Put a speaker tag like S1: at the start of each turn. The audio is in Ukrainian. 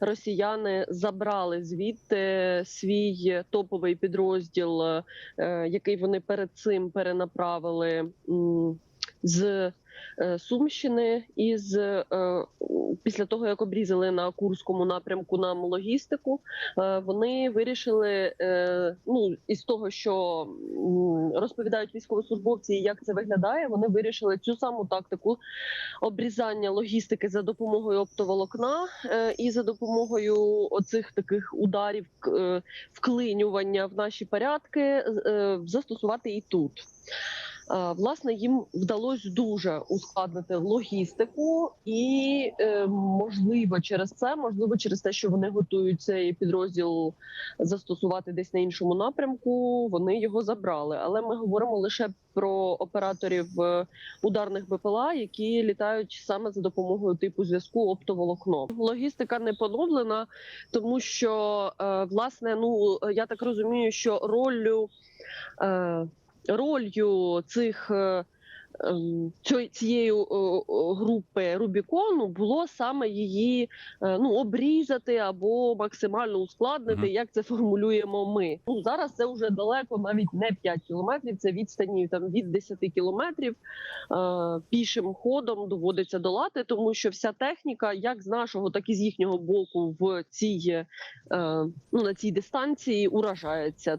S1: Росіяни забрали звідти свій топовий підрозділ, е, який вони перед цим перенаправили з Сумщини, і з е, після того як обрізали на Курському напрямку нам логістику, е, вони вирішили е, ну із того, що розповідають військовослужбовці, як це виглядає. Вони вирішили цю саму тактику обрізання логістики за допомогою оптоволокна е, і за допомогою оцих таких ударів е, вклинювання в наші порядки е, застосувати і тут. Е, Власне, їм вдалося дуже ускладнити логістику, і е, можливо через це, можливо, через те, що вони готують цей підрозділ застосувати десь на іншому напрямку. Вони його забрали. Але ми говоримо лише про операторів е, ударних БПЛА, які літають саме за допомогою типу зв'язку оптоволокно. Логістика не поновлена, тому що власне, ну я так розумію, що роллю. Е, ролью цих е, ем, цієї о, о, групи Рубікону було саме її е, ну обрізати або максимально ускладнити,
S2: Мгм.
S1: як це формулюємо ми. Ну зараз це вже далеко, навіть не 5 кілометрів. Це відстані там від 10 кілометрів е, пішим ходом доводиться долати, тому що вся техніка, як з нашого, так і з їхнього боку, в цій е, ну на цій дистанції уражається.